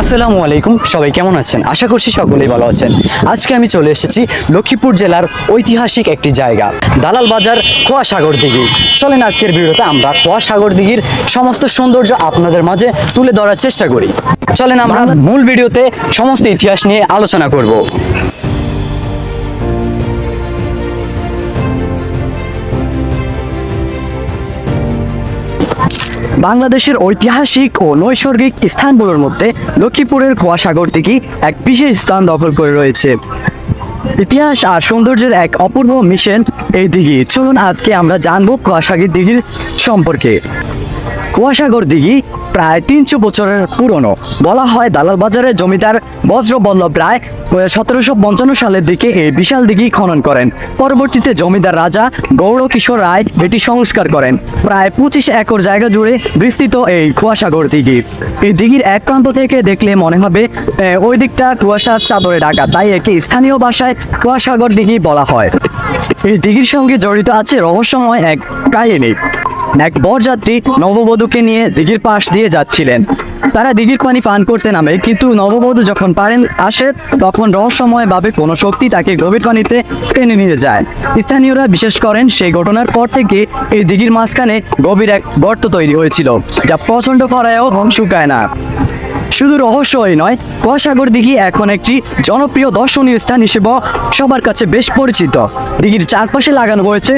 আসসালামু আলাইকুম সবাই কেমন আছেন? আশা করছি সকলেই ভালো আছেন। আজকে আমি চলে এসেছি লক্ষ্মীপুর জেলার ঐতিহাসিক একটি জায়গা দালাল বাজার খোয়া সাগর দিঘি। চলেন আজকের ভিডিওতে আমরা খোয়া সাগর দিঘির সমস্ত সৌন্দর্য আপনাদের মাঝে তুলে ধরার চেষ্টা করি। চলেন আমরা মূল ভিডিওতে সমস্ত ইতিহাস নিয়ে আলোচনা করব। বাংলাদেশের ঐতিহাসিক ও নৈসর্গিক স্থানগুলোর মধ্যে লক্ষ্মীপুরের কুয়াসাগর থেকে এক বিশেষ স্থান দখল করে রয়েছে। ইতিহাস আর সৌন্দর্যের এক অপূর্ব মিশন এই দিঘি। চলুন আজকে আমরা জানব কুয়াসাগর দিঘির সম্পর্কে। কুয়াসাগর দিঘি প্রায় তিনশো বছরের পুরনো। বলা হয় দালাল বাজারের জমিদার বজ্রবল্লভ রায় সতেরোশো পঞ্চান্ন সালের দিকে এই বিশাল দিঘি খনন করেন। পরবর্তীতে জমিদার রাজা গৌর কিশোর রায় এটি সংস্কার করেন। প্রায় পঁচিশ একর জায়গা জুড়ে বিস্তৃত এই কুয়াসাগর দিঘি। এই দিঘির এক প্রান্ত থেকে দেখলে মনে হবে ওই দিকটা কুয়াশার চাদরে ঢাকা, তাই একে স্থানীয় ভাষায় কুয়াসাগর দিঘি বলা হয়। এই দিঘির সঙ্গে জড়িত আছে রহস্যময় এক কাহিনী। এক বরযাত্রী নববধূকে নিয়ে দিঘির পাশ দিয়ে যাচ্ছিলেন। তারা দিঘির পানি পান করতে নামে, কিন্তু নববধূ যখন পারেন আসে, তখন রহস্যময় ভাবে কোনো শক্তি তাকে গভীর পানিতে টেনে নিয়ে যায়। স্থানীয়রা বিশেষ করেন সেই ঘটনার পর থেকে এই দিঘির মাঝখানে গভীর এক গর্ত তৈরি হয়েছিল, যা প্রচণ্ড খরায়ও শুকায় না। শুধু রহস্যই নয় কুয়াসাগর দিঘি এখন একটি জনপ্রিয় দর্শনীয় স্থান হিসেবে সবার কাছে বেশ পরিচিত। দিঘির চারপাশে লাগানো হয়েছে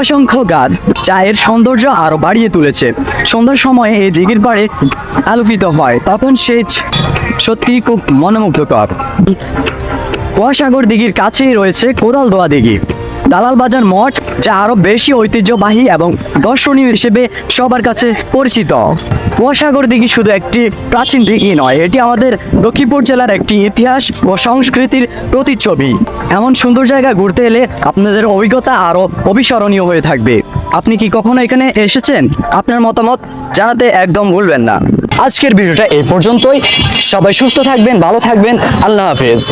অসংখ্য গাছ যা এর সৌন্দর্য আরও বাড়িয়ে তুলেছে। সন্ধ্যার সময় এই দিঘির পাড়ে আলোকিত হয়, তখন সে সত্যি খুব মনোমুগ্ধকর। কুয়াসাগর দিঘির কাছেই রয়েছে কোদাল দোয়া দিঘি। দালাল বাজার মঠ, যা আরও বেশি ঐতিহ্যবাহী এবং দর্শনীয় হিসেবে সবার কাছে পরিচিত। কুয়াসাগর দিঘি শুধু একটি প্রাচীন দিঘি নয়, এটি আমাদের লক্ষ্মীপুর জেলার একটি ইতিহাস ও সংস্কৃতির প্রতিচ্ছবি। এমন সুন্দর জায়গা ঘুরতে এলে আপনাদের অভিজ্ঞতা আরও অবিস্মরণীয় হয়ে থাকবে। আপনি কি কখনো এখানে এসেছেন? আপনার মতামত জানাতে একদম ভুলবেন না। আজকের ভিডিওটা এই পর্যন্তই। সবাই সুস্থ থাকবেন, ভালো থাকবেন। আল্লাহ হাফেজ।